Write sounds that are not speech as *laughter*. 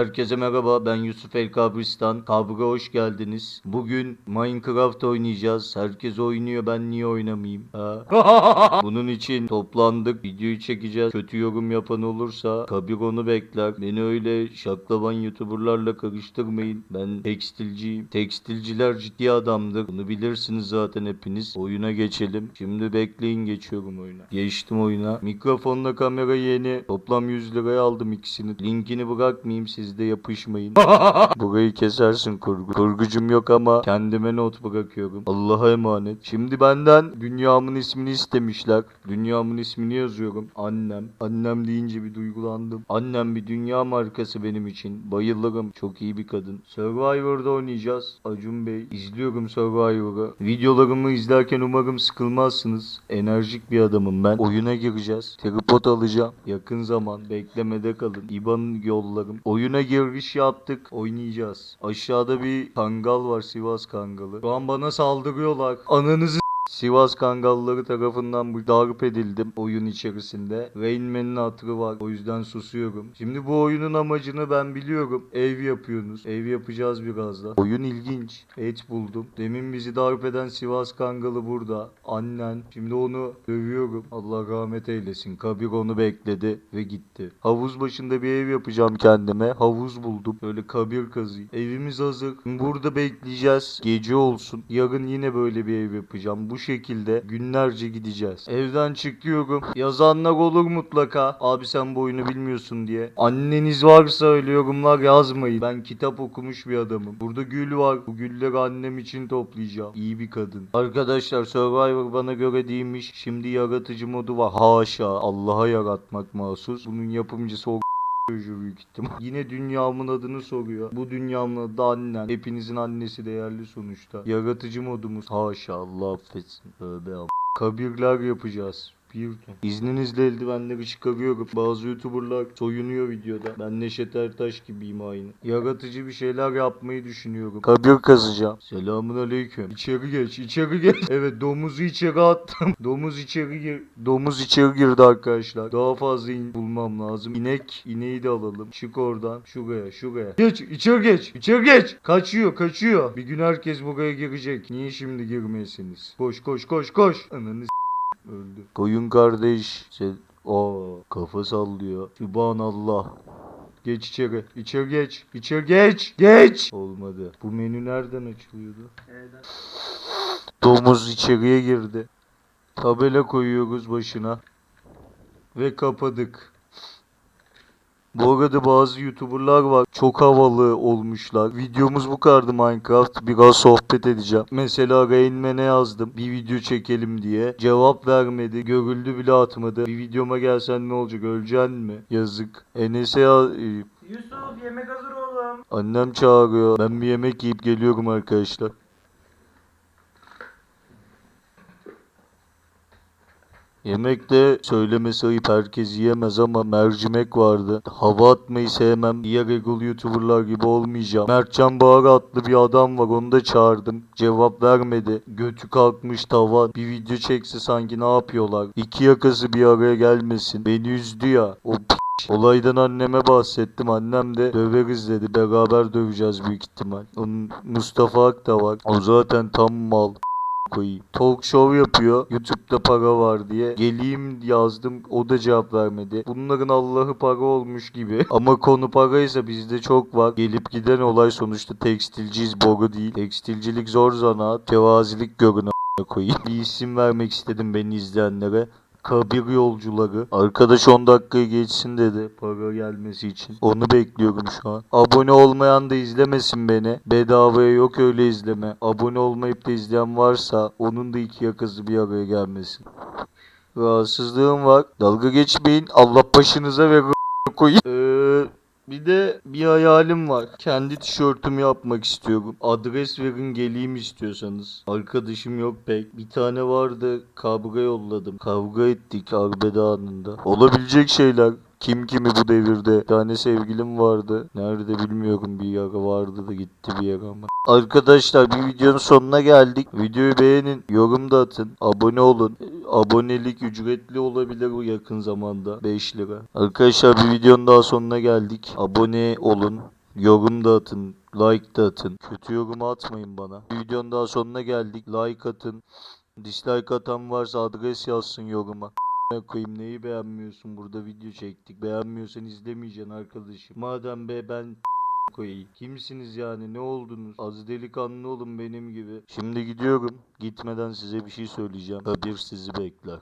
Herkese merhaba ben Yusuf El Kabristan. Kabr'a hoş geldiniz. Bugün Minecraft oynayacağız. Herkes oynuyor ben niye oynamayayım? Ha? *laughs* Bunun için toplandık. Videoyu çekeceğiz. Kötü yorum yapan olursa Kabir onu bekler. Beni öyle şaklaban youtuberlarla karıştırmayın. Ben tekstilciyim. Tekstilciler ciddi adamdır. Bunu bilirsiniz zaten hepiniz. Oyuna geçelim. Şimdi bekleyin geçiyorum oyuna. Geçtim oyuna. Mikrofonla kamera yeni. Toplam 100 liraya aldım ikisini. Linkini bırakmayayım siz de yapışmayın. *laughs* Burayı kesersin kurgu. Kurgucum yok ama kendime not bırakıyorum. Allah'a emanet. Şimdi benden dünyamın ismini istemişler. Dünyamın ismini yazıyorum. Annem. Annem deyince bir duygulandım. Annem bir dünya markası benim için. Bayılırım. Çok iyi bir kadın. Survivor'da oynayacağız. Acun Bey. İzliyorum Survivor'ı. Videolarımı izlerken umarım sıkılmazsınız. Enerjik bir adamım ben. Oyuna gireceğiz. Tripod alacağım. Yakın zaman. Beklemede kalın. İBAN yollarım. Oyuna giriş yaptık. Oynayacağız. Aşağıda bir kangal var. Sivas kangalı. Şu an bana saldırıyorlar. Ananızı Sivas Kangalları tarafından darp edildim oyun içerisinde. Rain Man'in hatırı var. O yüzden susuyorum. Şimdi bu oyunun amacını ben biliyorum. Ev yapıyorsunuz. Ev yapacağız birazdan. Oyun ilginç. Et buldum. Demin bizi darp eden Sivas Kangalı burada. Annen. Şimdi onu dövüyorum. Allah rahmet eylesin. Kabir onu bekledi ve gitti. Havuz başında bir ev yapacağım kendime. Havuz buldum. Böyle kabir kazıyım. Evimiz hazır. Burada bekleyeceğiz. Gece olsun. Yarın yine böyle bir ev yapacağım. Bu şekilde günlerce gideceğiz. Evden çıkıyorum. Yazanlar olur mutlaka. Abi sen bu oyunu bilmiyorsun diye. Anneniz varsa öyle yorumlar yazmayın. Ben kitap okumuş bir adamım. Burada gül var. Bu gülleri annem için toplayacağım. İyi bir kadın. Arkadaşlar Survivor bana göre değilmiş. Şimdi yaratıcı modu var. Haşa. Allah'a yaratmak mahsus. Bunun yapımcısı o çocuğu büyük ihtimal. *laughs* Yine dünyamın adını soruyor. Bu dünyamın adı annen. Hepinizin annesi değerli sonuçta. Yaratıcı modumuz. Haşa Allah affetsin. Tövbe Kabirler yapacağız. Ton. İzninizle eldivenleri çıkarıyorum. Bazı youtuberlar soyunuyor videoda. Ben Neşet Ertaş gibiyim aynı. Yaratıcı bir şeyler yapmayı düşünüyorum. Kabir kazacağım. Selamun aleyküm. İçeri geç, içeri geç. *laughs* Evet domuzu içeri attım. *laughs* Domuz içeri gir. Domuz içeri girdi arkadaşlar. Daha fazla in bulmam lazım. İnek, ineği de alalım. Çık oradan. Şuraya, şuraya. Geç, içeri geç. İçeri geç. Kaçıyor, kaçıyor. Bir gün herkes buraya girecek. Niye şimdi girmeyesiniz? Koş, koş, koş, koş. Ananı Öldü. Koyun kardeş. Sen... Aa, kafa sallıyor. Sübhanallah. Geç içeri. İçeri geç. İçeri geç. Geç. Olmadı. Bu menü nereden açılıyordu? Domuz içeriye girdi. Tabela koyuyoruz başına. Ve kapadık. Bu arada bazı youtuberlar var. Çok havalı olmuşlar. Videomuz bu kadardı Minecraft. Biraz sohbet edeceğim. Mesela Rain Man'e yazdım. Bir video çekelim diye. Cevap vermedi. Görüldü bile atmadı. Bir videoma gelsen ne olacak? Öleceksin mi? Yazık. Enes'e ya- e, Yusuf yemek hazır oğlum. Annem çağırıyor. Ben bir yemek yiyip geliyorum arkadaşlar. Yemekte söylemesi ayıp herkes yiyemez ama mercimek vardı. Hava atmayı sevmem. Diğer youtuberlar gibi olmayacağım. Mertcan Bağır adlı bir adam var onu da çağırdım. Cevap vermedi. Götü kalkmış tava. Bir video çekse sanki ne yapıyorlar. İki yakası bir araya gelmesin. Beni üzdü ya. O Olaydan anneme bahsettim. Annem de döveriz dedi. Beraber döveceğiz büyük ihtimal. Onun Mustafa Ak da var. O zaten tam mal koyayım. Talk show yapıyor. YouTube'da para var diye. Geleyim yazdım. O da cevap vermedi. Bunların Allah'ı para olmuş gibi. *laughs* Ama konu paraysa bizde çok var. Gelip giden olay sonuçta tekstilciyiz boru değil. Tekstilcilik zor zanaat. Tevazilik görün koyayım. Bir isim vermek istedim beni izleyenlere. Kabir yolcuları. Arkadaş 10 dakikayı geçsin dedi para gelmesi için. Onu bekliyorum şu an. Abone olmayan da izlemesin beni. Bedavaya yok öyle izleme. Abone olmayıp da izleyen varsa onun da iki yakası bir araya gelmesin. Rahatsızlığım var. Dalga geçmeyin. Allah başınıza ve koyayım. Ee, bir de bir hayalim var. Kendi tişörtümü yapmak istiyorum. Adres verin geleyim istiyorsanız. Arkadaşım yok pek. Bir tane vardı kavga yolladım. Kavga ettik arbede anında. Olabilecek şeyler. Kim kimi bu devirde? Bir tane sevgilim vardı. Nerede bilmiyorum bir yere vardı da gitti bir yere ama. Arkadaşlar bir videonun sonuna geldik. Videoyu beğenin, yorum da atın, abone olun. Abonelik ücretli olabilir bu yakın zamanda. 5 lira. Arkadaşlar bir videonun daha sonuna geldik. Abone olun. Yorum da atın, like da atın. Kötü yorum atmayın bana. Bir videonun daha sonuna geldik. Like atın. Dislike atan varsa adres yazsın yoruma. Koyayım neyi beğenmiyorsun burada video çektik. Beğenmiyorsan izlemeyeceksin arkadaşım. Madem be ben koyayım. Kimsiniz yani ne oldunuz? Az delikanlı olun benim gibi. Şimdi gidiyorum. Gitmeden size bir şey söyleyeceğim. Kabir sizi bekler.